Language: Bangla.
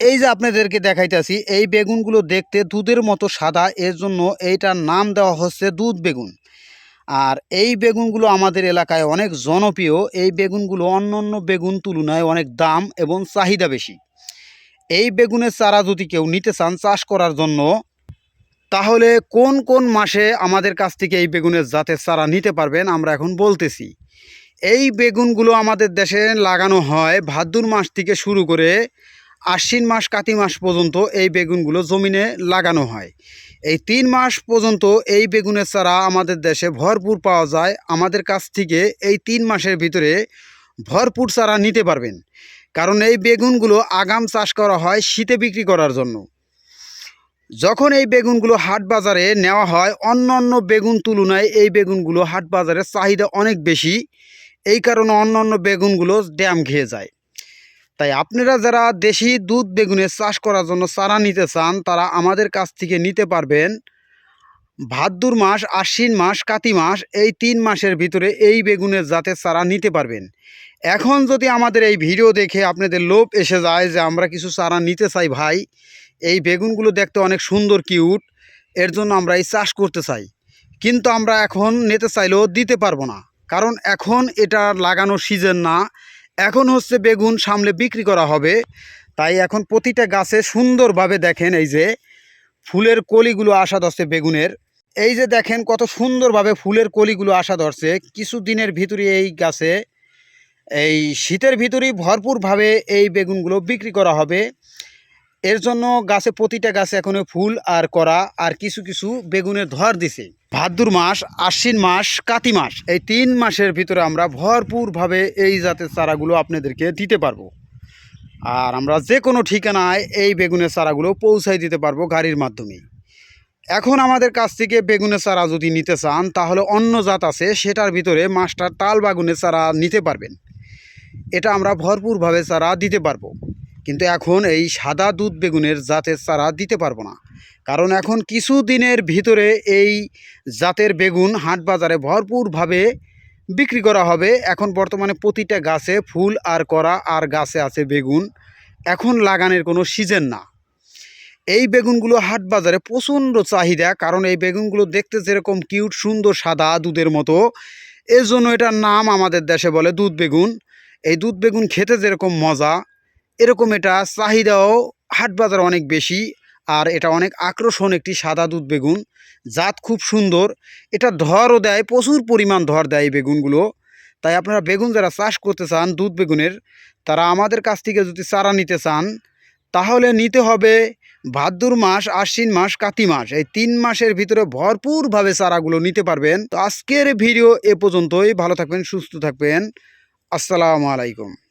এই যে আপনাদেরকে দেখাইতেছি, এই বেগুনগুলো দেখতে দুধের মতো সাদা, এর জন্য এইটার নাম দেওয়া হচ্ছে দুধ বেগুন। আর এই বেগুনগুলো আমাদের এলাকায় অনেক জনপ্রিয়। এই বেগুনগুলো অন্য অন্য বেগুন তুলনায় অনেক দাম এবং চাহিদা বেশি। এই বেগুনের চারা যদি কেউ নিতে চান চাষ করার জন্য, তাহলে কোন কোন মাসে আমাদের কাছ থেকে এই বেগুনের জাতের চারা নিতে পারবেন আমরা এখন বলতেছি। এই বেগুনগুলো আমাদের দেশে লাগানো হয় ভাদ্র মাস থেকে শুরু করে আশ্বিন মাস, কাতি মাস পর্যন্ত এই বেগুনগুলো জমিনে লাগানো হয়। এই তিন মাস পর্যন্ত এই বেগুনের চারা আমাদের দেশে ভরপুর পাওয়া যায়। আমাদের কাছ থেকে এই তিন মাসের ভিতরে ভরপুর চারা নিতে পারবেন। কারণ এই বেগুনগুলো আগাম চাষ করা হয় শীতে বিক্রি করার জন্য। যখন এই বেগুনগুলো হাট বাজারে নেওয়া হয়, অন্য অন্য বেগুন তুলনায় এই বেগুনগুলো হাট বাজারে চাহিদা অনেক বেশি। এই কারণে অন্য অন্য বেগুনগুলো ড্যাম খেয়ে যায়। তাই আপনারা যারা দেশি দুধ বেগুনের চাষ করার জন্য চারা নিতে চান, তারা আমাদের কাছ থেকে নিতে পারবেন। ভাদ্র মাস, আশ্বিন মাস, কাতি মাস, এই তিন মাসের ভিতরে এই বেগুনের জাতের চারা নিতে পারবেন। এখন যদি আমাদের এই ভিডিও দেখে আপনাদের লোভ এসে যায় যে আমরা কিছু চারা নিতে চাই ভাই, এই বেগুনগুলো দেখতে অনেক সুন্দর, কিউট, এর জন্য আমরা এই চাষ করতে চাই। কিন্তু আমরা এখন নিতে চাইলেও দিতে পারব না। কারণ এখন এটা লাগানোর সিজন না। এখন হচ্ছে বেগুন সামলে বিক্রি করা হবে। তাই এখন প্রতিটা গাছে সুন্দরভাবে দেখেন এই যে ফুলের কলিগুলো আসা ধরছে বেগুনের। এই যে দেখেন কত সুন্দরভাবে ফুলের কলিগুলো আসা ধরছে। কিছু দিনের ভিতরে এই গাছে এই শীতের ভিতরেই ভরপুরভাবে এই বেগুনগুলো বিক্রি করা হবে। এর জন্য গাছে প্রতিটা গাছে এখনও ফুল আর করা আর কিছু কিছু বেগুনের ধর দিছে। ভাদ্র মাস, আশ্বিন মাস, কাতি মাস, এই তিন মাসের ভিতরে আমরা ভরপুরভাবে এই জাতের চারাগুলো আপনাদেরকে দিতে পারব। আর আমরা যে কোনো ঠিকানায় এই বেগুনের চারাগুলো পৌঁছাই দিতে পারব গাড়ির মাধ্যমে এখন আমাদের কাছ থেকে বেগুনের চারা যদি নিতে চান, তাহলে অন্য জাত আছে, সেটার ভিতরে মাস্টার তাল বাগুনের চারা নিতে পারবেন। এটা আমরা ভরপুরভাবে চারা দিতে পারব। কিন্তু এখন এই সাদা দুধ বেগুনের জাতের চারা দিতে পারব না। কারণ এখন কিছু দিনের ভিতরে এই জাতের বেগুন হাট বাজারে ভরপুরভাবে বিক্রি করা হবে। এখন বর্তমানে প্রতিটা গাছে ফুল আর করা আর গাছে আছে বেগুন। এখন লাগানোর কোনো সিজন না। এই বেগুনগুলো হাট বাজারে প্রচণ্ড চাহিদা, কারণ এই বেগুনগুলো দেখতে যেরকম কিউট, সুন্দর, সাদা দুধের মতো। এর জন্য এটার নাম আমাদের দেশে বলে দুধ বেগুন। এই দুধ বেগুন খেতে যেরকম মজা, এরকম এটা চাহিদাও হাট বাজার অনেক বেশি। আর এটা অনেক আকর্ষণ একটি সাদা দুধ বেগুন। জাত খুব সুন্দর। এটা ধরও দেয়, প্রচুর পরিমাণ ধর দেয় এই বেগুনগুলো। তাই আপনারা বেগুন যারা চাষ করতে চান, দুধ বেগুনের, তারা আমাদের কাছ থেকে যদি চারা নিতে চান, তাহলে নিতে হবে ভাদ্র মাস, আশ্বিন মাস, কাতি মাস। এই তিন মাসের ভিতরে ভরপুরভাবে চারাগুলো নিতে পারবেন। তো আজকের ভিডিও এ পর্যন্তই। ভালো থাকবেন, সুস্থ থাকবেন। আসসালামু আলাইকুম।